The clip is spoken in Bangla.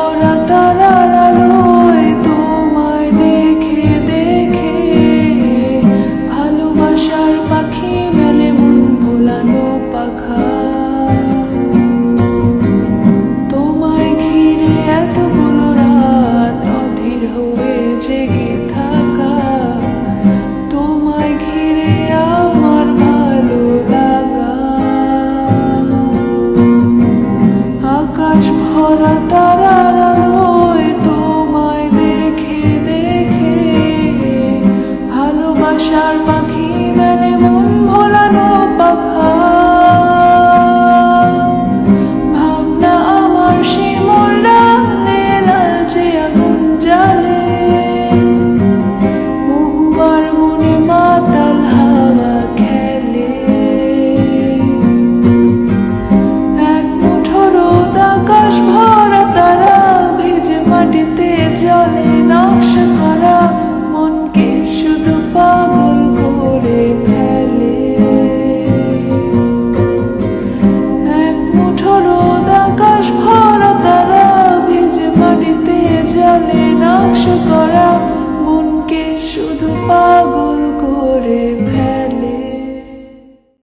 ভরা তারার তোমায় দেখে দেখে ভালোবাসার পাখি পাখা। তোমায় ঘিরে এতগুলো রাত অধীর হয়ে জেগে পাখি মানে